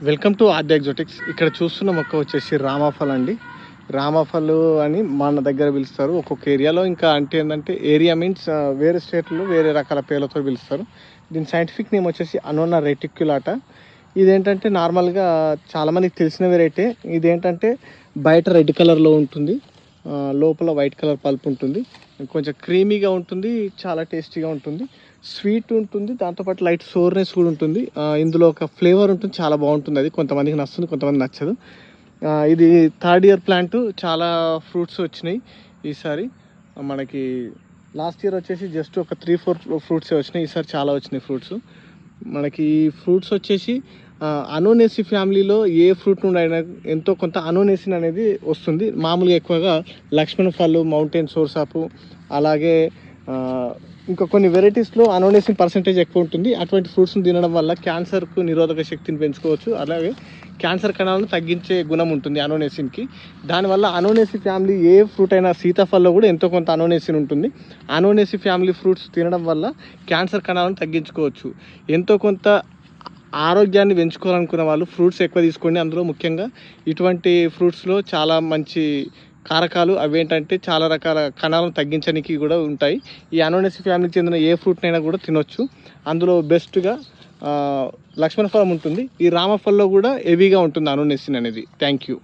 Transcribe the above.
Welcome to ఆద్య ఎగ్జోటిక్స్. ఇక్కడ చూస్తున్న మొక్క వచ్చేసి రామాఫల్ అండి. రామాఫల్ అని మన దగ్గర పిలుస్తారు. ఒక్కొక్క ఏరియాలో ఇంకా అంటే ఏంటంటే ఏరియా మీన్స్ వేరే స్టేట్లో వేరే రకాల పేర్లతో పిలుస్తారు. దీని సైంటిఫిక్ నేమ్ వచ్చేసి అనోనా రెటిక్యులాట ఇదేంటంటే నార్మల్గా చాలామందికి తెలిసిన వెరైటీ ఇదేంటంటే బయట రెడ్ కలర్లో ఉంటుంది. లోపల వైట్ కలర్ పల్ప్ ఉంటుంది. కొంచెం క్రీమీగా ఉంటుంది చాలా టేస్టీగా ఉంటుంది. స్వీట్ ఉంటుంది దాంతోపాటు లైట్ సోర్నెస్ కూడా ఉంటుంది. ఇందులో ఒక ఫ్లేవర్ ఉంటుంది చాలా బాగుంటుంది అది. కొంతమందికి నచ్చుతుంది కొంతమంది నచ్చదు. ఇది థర్డ్ ఇయర్ ప్లాంట్ చాలా ఫ్రూట్స్ వచ్చినాయి ఈసారి. మనకి లాస్ట్ ఇయర్ వచ్చేసి జస్ట్ ఒక త్రీ ఫోర్ ఫ్రూట్సే వచ్చినాయి. ఈసారి చాలా వచ్చినాయి ఫ్రూట్స్. మనకి ఈ ఫ్రూట్స్ వచ్చేసి అనోనేసి ఫ్యామిలీలో ఏ ఫ్రూట్ నుండి అయినా ఎంతో కొంత అనోనేసిన్ అనేది వస్తుంది. మామూలుగా ఎక్కువగా లక్ష్మణ ఫల్ మౌంటైన్ సోర్సాపు అలాగే ఇంకా కొన్ని వెరైటీస్లో అనోనేసిన్ పర్సంటేజ్ ఎక్కువ ఉంటుంది. అటువంటి ఫ్రూట్స్ని తినడం వల్ల క్యాన్సర్కు నిరోధక శక్తిని పెంచుకోవచ్చు. అలాగే క్యాన్సర్ కణాలను తగ్గించే గుణం ఉంటుంది అనోనేసిన్కి దానివల్ల అనోనేసి ఫ్యామిలీ ఏ ఫ్రూట్ అయినా సీతాఫల్లో కూడా ఎంతో కొంత అనోనేసిన్ ఉంటుంది. అనోనేసి ఫ్యామిలీ ఫ్రూట్స్ తినడం వల్ల క్యాన్సర్ కణాలను తగ్గించుకోవచ్చు. ఎంతో కొంత ఆరోగ్యాన్ని పెంచుకోవాలనుకున్న వాళ్ళు ఫ్రూట్స్ ఎక్కువ తీసుకోండి. అందులో ముఖ్యంగా ఇటువంటి ఫ్రూట్స్లో చాలా మంచి కారకాలు అవి ఏంటంటే చాలా రకాల కణాలను తగ్గించడానికి కూడా ఉంటాయి. ఈ అనోనెసి ఫ్యామిలీకి చెందిన ఏ ఫ్రూట్నైనా కూడా తినొచ్చు. అందులో బెస్ట్గా లక్ష్మణ ఫలం ఉంటుంది. ఈ రామఫల్లో కూడా హెవీగా ఉంటుంది అనోనెసిన్ అనేది. Thank you.